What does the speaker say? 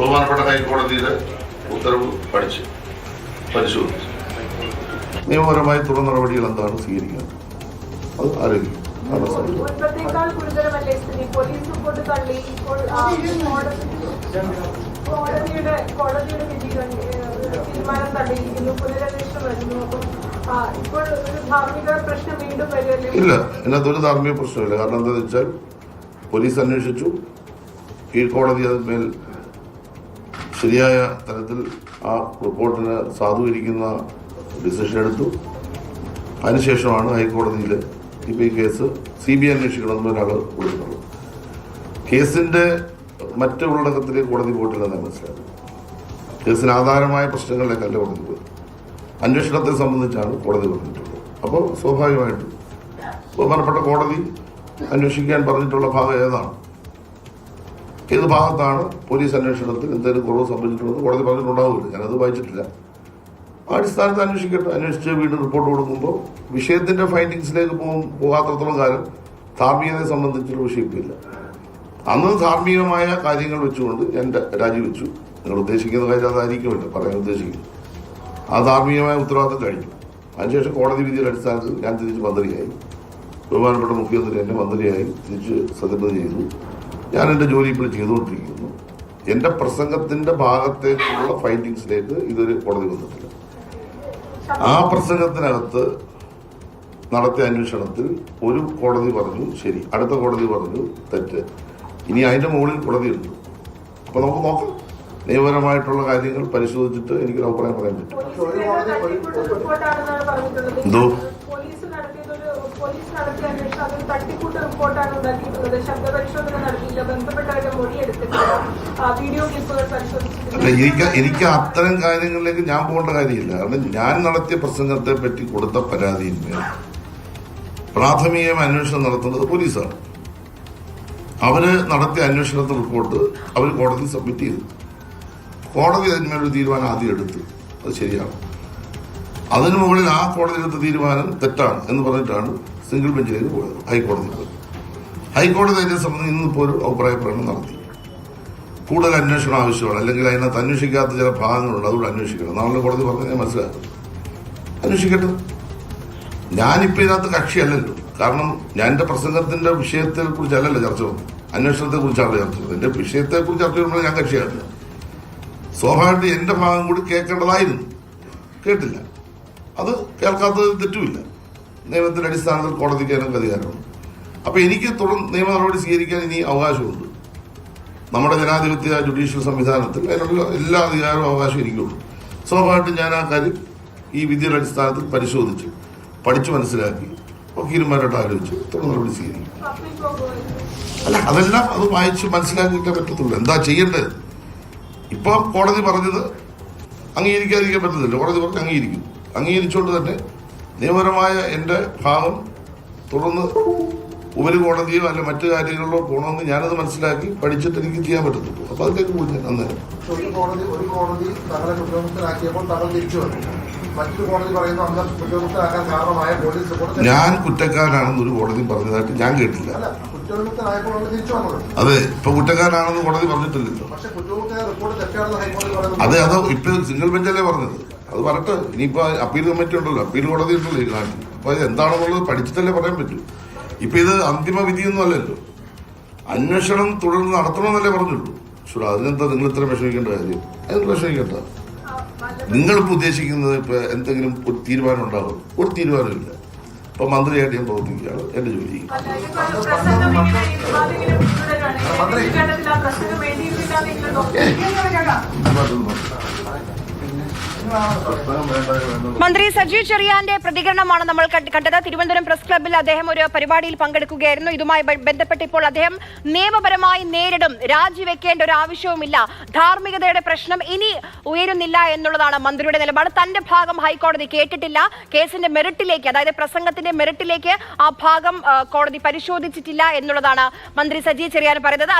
ബഹുമാനപ്പെട്ട ഹൈക്കോടതിയുടെ ഉത്തരവ് പഠിച്ച് പരിശോധിച്ചു. നിയമപരമായി തുടർ നടപടികൾ എന്താണ് സ്വീകരിക്കുന്നത്? അത് ആരോഗ്യം ഇല്ല. ഇതിനകത്ത് ഒരു ധാർമ്മിക പ്രശ്നമില്ല. കാരണം എന്താണെന്ന് വെച്ചാൽ പോലീസ് അന്വേഷിച്ചു. കീഴ്ക്കോടതി അതിന്മേൽ ശരിയായ തരത്തിൽ ആ റിപ്പോർട്ടിന് സാധൂകരിക്കുന്ന ഡിസിഷൻ എടുത്തു. അതിനുശേഷമാണ് ഹൈക്കോടതിയിൽ ഇപ്പോൾ ഈ കേസ് സി ബി ഐ അന്വേഷിക്കണമെന്ന് ഒരാൾ കൊടുക്കുന്നത് കേസിന്റെ മറ്റു ഉള്ളടക്കത്തിലേക്ക് കോടതി പോയിട്ടില്ലെന്ന് മനസ്സിലാക്കുന്നു കേസിന് ആധാരമായ പ്രശ്നങ്ങളിലേക്കല്ല കോടതി പോയി അന്വേഷണത്തെ സംബന്ധിച്ചാണ് കോടതി പറഞ്ഞിട്ടുള്ളത്. അപ്പോൾ സ്വാഭാവികമായിട്ടും ബഹുമാനപ്പെട്ട കോടതി അന്വേഷിക്കാൻ പറഞ്ഞിട്ടുള്ള ഭാഗം ഏതാണ്? ഏത് ഭാഗത്താണ് പോലീസ് അന്വേഷണത്തിൽ എന്തെങ്കിലും കുറവ് സംഭവിച്ചിട്ടുള്ളത്? കോടതി പറഞ്ഞിട്ടുണ്ടാവില്ല. ഞാനത് വായിച്ചിട്ടില്ല. ആ അടിസ്ഥാനത്ത് അന്വേഷിക്കട്ടെ. അന്വേഷിച്ച് വീണ്ടും റിപ്പോർട്ട് കൊടുക്കുമ്പോൾ വിഷയത്തിന്റെ ഫൈൻഡിങ്സിലേക്ക് പോകും പോകാത്തത്രത്തോളം കാലം ധാർമ്മികതയെ സംബന്ധിച്ചുള്ള വിഷയമില്ല. അന്ന് ധാർമ്മികമായ കാര്യങ്ങൾ വെച്ചുകൊണ്ട് ഞാൻ രാജിവെച്ചു. നിങ്ങൾ ഉദ്ദേശിക്കുന്ന കാര്യം അതായിരിക്കുമല്ലോ പറയാൻ ഉദ്ദേശിക്കുന്നു. ആ ധാർമ്മികമായ ഉത്തരവാദിത്തം കഴിഞ്ഞു. അതിനുശേഷം കോടതി വിധിയുടെ അടിസ്ഥാനത്തിൽ ഞാൻ തിരിച്ച് മന്ത്രിയായി. ബഹുമാനപ്പെട്ട മുഖ്യമന്ത്രി എന്നെ മന്ത്രിയായി തിരിച്ച് സത്യപ്രതി ചെയ്തു. ഞാൻ എന്റെ ജോലി ഇപ്പോൾ ചെയ്തുകൊണ്ടിരിക്കുന്നു. എന്റെ പ്രസംഗത്തിന്റെ ഭാഗത്തേക്കുള്ള ഫൈൻഡിങ്സിലേക്ക് ഇതൊരു കോടതി വന്നിട്ടില്ല. ആ പ്രസംഗത്തിനകത്ത് നടത്തിയ അന്വേഷണത്തിൽ ഒരു കോടതി പറഞ്ഞു ശരി അടുത്ത കോടതി പറഞ്ഞു തെറ്റ്. ഇനി അതിന്റെ മുകളിൽ കോടതിയുണ്ട്. അപ്പൊ നമുക്ക് നോക്കാം. നിയമപരമായിട്ടുള്ള കാര്യങ്ങൾ പരിശോധിച്ചിട്ട് എനിക്കൊരു അഭിപ്രായം പറയാൻ പറ്റും. എന്തോ? അല്ല എനിക്ക് എനിക്ക് അത്തരം കാര്യങ്ങളിലേക്ക് ഞാൻ പോകേണ്ട കാര്യമില്ല. കാരണം ഞാൻ നടത്തിയ പ്രസംഗത്തെ പറ്റി കൊടുത്ത പരാതിയിന്മേൽ പ്രാഥമികമായ അന്വേഷണം നടത്തുന്നത് പോലീസാണ്. അവർ നടത്തിയ അന്വേഷണത്തെ റിപ്പോർട്ട് അവർ കോടതി സബ്മിറ്റ് ചെയ്തു. കോടതി അതിന്മേലൊരു തീരുമാനം ആദ്യം എടുത്തു. അത് ശരിയാണ്. അതിനു മുകളിൽ ആ കോടതി എടുത്ത തീരുമാനം തെറ്റാണ് എന്ന് പറഞ്ഞിട്ടാണ് സിംഗിൾ ബെഞ്ചിലേക്ക് പോയത് ഹൈക്കോടതി. ഹൈക്കോടതി അതിനെ സംബന്ധിച്ച് ഇന്നിപ്പോൾ ഒരു അഭിപ്രായ പ്രകടനം നടത്തി. കൂടുതൽ അന്വേഷണം ആവശ്യമാണ്. അല്ലെങ്കിൽ അതിനകത്ത് അന്വേഷിക്കാത്ത ചില ഭാഗങ്ങളുണ്ട്. അതുകൊണ്ട് അന്വേഷിക്കണം. നാളെ കോടതി പറഞ്ഞാൽ മനസ്സിലാക്കും അന്വേഷിക്കട്ടെ. ഞാനിപ്പോൾ ഇതിനകത്ത് കക്ഷിയല്ലല്ലോ. കാരണം ഞാൻ എന്റെ പ്രസംഗത്തിന്റെ വിഷയത്തെ കുറിച്ചല്ലല്ലോ ചർച്ച വന്നത്. അന്വേഷണത്തെ കുറിച്ചാണല്ലോ ചർച്ച വന്നത്. എന്റെ വിഷയത്തെ കുറിച്ച് ചർച്ച ചെയ്യുമ്പോൾ ഞാൻ കക്ഷിയാണ്. സ്വാഭാവികമായിട്ട് എന്റെ ഭാഗം കൂടി കേൾക്കേണ്ടതായിരുന്നു. കേട്ടില്ല. അത് കേൾക്കാത്തത് തെറ്റുമില്ല. നിയമത്തിന്റെ അടിസ്ഥാനത്തിൽ കോടതിക്ക് അതിനൊക്കെ അധികാരമുണ്ട്. അപ്പൊ എനിക്ക് തുടർ നിയമ നടപടി സ്വീകരിക്കാൻ ഇനി അവകാശമുണ്ട്. നമ്മുടെ ജനാധിപത്യ ജുഡീഷ്യൽ സംവിധാനത്തിൽ അതിനുള്ള എല്ലാ അധികാരവും അവകാശവും എനിക്കുള്ളൂ സ്വാഭാവികമായിട്ടും ഞാൻ ആ കാര്യം ഈ വിധിയുടെ അടിസ്ഥാനത്തിൽ പരിശോധിച്ച് പഠിച്ചു മനസ്സിലാക്കി വക്കീലുമാരോട്ട് ആലോചിച്ചു തുടർ നടപടി സ്വീകരിക്കും. അല്ല അതെല്ലാം അത് വായിച്ച് മനസ്സിലാക്കിയിട്ടേ പറ്റത്തുള്ളൂ. എന്താ ചെയ്യേണ്ടത്? ഇപ്പം കോടതി പറഞ്ഞത് അംഗീകരിക്കാതിരിക്കാൻ പറ്റത്തില്ല. കോടതി പറഞ്ഞ് അംഗീകരിക്കും. അംഗീകരിച്ചുകൊണ്ട് തന്നെ നിയമപരമായ എന്റെ ഭാഗം തുടർന്ന് ഉപരികോടതിയോ അല്ല മറ്റു കാര്യങ്ങളിലോ പോകണമെന്ന് ഞാനത് മനസ്സിലാക്കി പഠിച്ചിട്ട് എനിക്ക് ചെയ്യാൻ പറ്റത്തുള്ളൂ. അപ്പൊ അതിലേക്ക് പോയി ഞാൻ അന്നേരം ഒരു കോടതി ഒരു കോടതി തങ്ങളെ കുറ്റമുക്തരാക്കിയപ്പോൾ തങ്ങൾ തിരിച്ചു വന്നു. മറ്റൊരു കോടതി പറയുന്നു അന്ന് കുറ്റമുക്തരാക്കാൻ കാരണമായ പോലീസ് റിപ്പോർട്ട് ഞാൻ കുറ്റക്കാരനാണെന്ന് ഒരു കോടതി പറഞ്ഞതായിട്ട് ഞാൻ കേട്ടില്ല. അതെ ഇപ്പൊ കുറ്റക്കാരനാണെന്ന് കോടതി പറഞ്ഞിട്ടില്ലല്ലോ. അതെ അത് ഇപ്പൊ സിംഗിൾ ബെഞ്ചല്ലേ പറഞ്ഞത്? അത് പറട്ടെ ഇനിയിപ്പോ അപ്പീൽ കമ്മിറ്റി ഉണ്ടല്ലോ അപ്പീൽ കോടതി ഉണ്ടല്ലോ ഈ നാട്ടിൽ. അപ്പൊ അത് എന്താണെന്നുള്ളത് പഠിച്ചിട്ടല്ലേ പറയാൻ പറ്റൂ. ഇപ്പൊ ഇത് അന്തിമ വിധിയൊന്നും അല്ലല്ലോ. അന്വേഷണം തുടർന്ന് നടത്തണമെന്നല്ലേ പറഞ്ഞുള്ളൂ. ശരി അതിനെന്താ നിങ്ങൾ ഇത്ര വിഷമിക്കേണ്ട കാര്യം? അതിന് വിഷമിക്കേണ്ട. ആ, അല്ല, നിങ്ങളിപ്പോ ഉദ്ദേശിക്കുന്നത് ഇപ്പൊ എന്തെങ്കിലും ഒരു തീരുമാനം ഉണ്ടാകും. ഒരു തീരുമാനമില്ല. ഇപ്പൊ മന്ത്രിയായിട്ട് ഞാൻ പ്രവർത്തിക്കുകയാണ്. എന്റെ ജോലി. മന്ത്രി. മന്ത്രി സജി ചെറിയാന്റെ പ്രതികരണമാണ് നമ്മൾ കണ്ട- കണ്ടത്. തിരുവനന്തപുരം പ്രസ് ക്ലബിൽ അദ്ദേഹം ഒരു പരിപാടിയിൽ പങ്കെടുക്കുകയായിരുന്നു. ഇതുമായി ബന്ധപ്പെട്ട് ഇപ്പോൾ അദ്ദേഹം നിയമപരമായി നേരിടും. രാജിവെക്കേണ്ട ഒരു ആവശ്യവുമില്ല. ധാർമ്മികതയുടെ പ്രശ്നം ഇനി ഉയരുന്നില്ല എന്നുള്ളതാണ് മന്ത്രിയുടെ നിലപാട്. തന്റെ ഭാഗം ഹൈക്കോടതി കേട്ടിട്ടില്ല. കേസിന്റെ മെറിറ്റിലേക്ക് അതായത് പ്രസംഗത്തിന്റെ മെറിറ്റിലേക്ക് ആ ഭാഗം കോടതി പരിശോധിച്ചിട്ടില്ല എന്നുള്ളതാണ് മന്ത്രി സജി ചെറിയാൻ പറയുന്നത്.